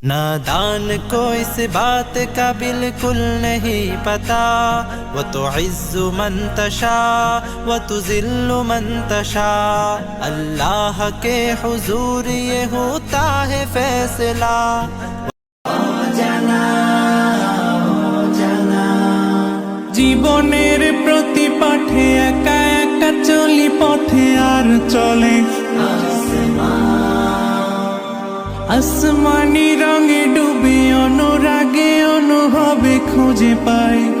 नादान को इस बात का बिल्कुल नहीं पता वो तो इज्जु मन तशा वो तो जिल्लु मन तशा अल्लाह के हुजूर ये होता है फैसला জীবনের প্রতি পাঠে একা আসমানি রঙে ডুবে অনুরাগে অনুভবে খুঁজে পাই।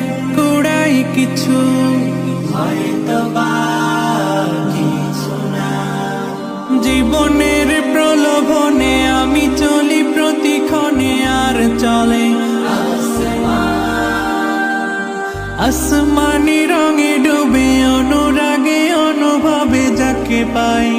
কিছু হয়তো কিছু না। জীবনের প্রলোভনে আমি চলি প্রতিক্ষণে আর চলে। আসমানি রঙে ডুবে অনুরাগে অনুভবে যাকে পাই।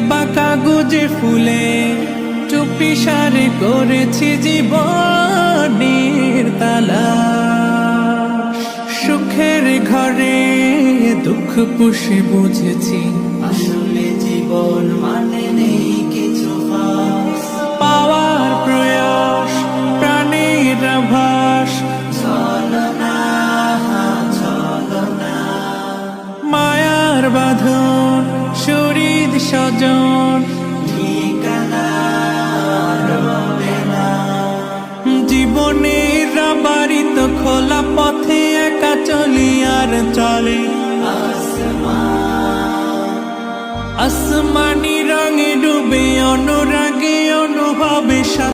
বাঁকা গুজে ফুলে? চুপি সারে করেছি জীবনের তালা। সুখের ঘরে দুঃখ পুষে বুঝেছি বাঁধন, শরীর স্বজন ঠিকানা রবে না জীবনের বাড়িত খোলা পথে একা চলি আর চলে। আসমানি রঙে ডুবে, অনুরাগে অনুভবে